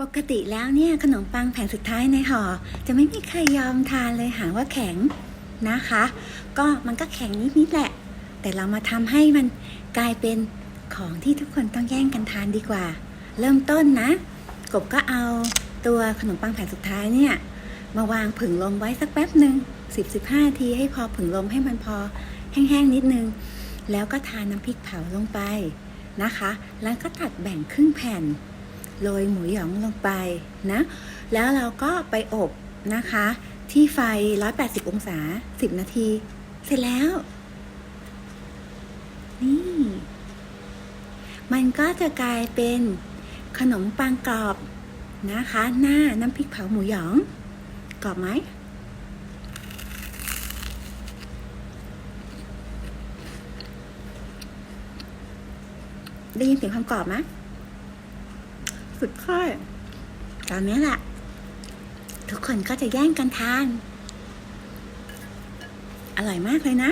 ปกติแล้วเนี่ยขนมปังแผ่นสุดท้ายในห่อ จะไม่มีใครยอมทานเลยหาว่าแข็งนะคะ ก็มันก็แข็งนิดๆแหละ แต่เรามาทำให้มันกลายเป็นของที่ทุกคนต้องแย่งกันทานดีกว่า เริ่มต้นนะ กบก็เอาตัวขนมปังแผ่นสุดท้ายเนี่ยมาวางผึ่งลมไว้สักแป๊บหนึ่ง10-15นาทีให้พอผึ่งลมให้มันพอแห้งๆนิดนึง แล้วก็ทาน้ำพริกเผาลงไปนะคะ แล้วก็ตัดแบ่งครึ่งแผ่น โรยหมูหยองลงไปนะ แล้วเราก็ไปอบนะคะ ที่ไฟ 180 องศา 10 นาที เสร็จแล้ว นี่ มันก็จะกลายเป็นขนมปังกรอบนะคะ หน้าน้ำพริกเผาหมูหยอง กรอบไหมได้ยินเสียงความกรอบไหม สุดค่อยตอนนี้แหละ ทุกคนก็จะแย่งกันทาน อร่อยมากเลยนะ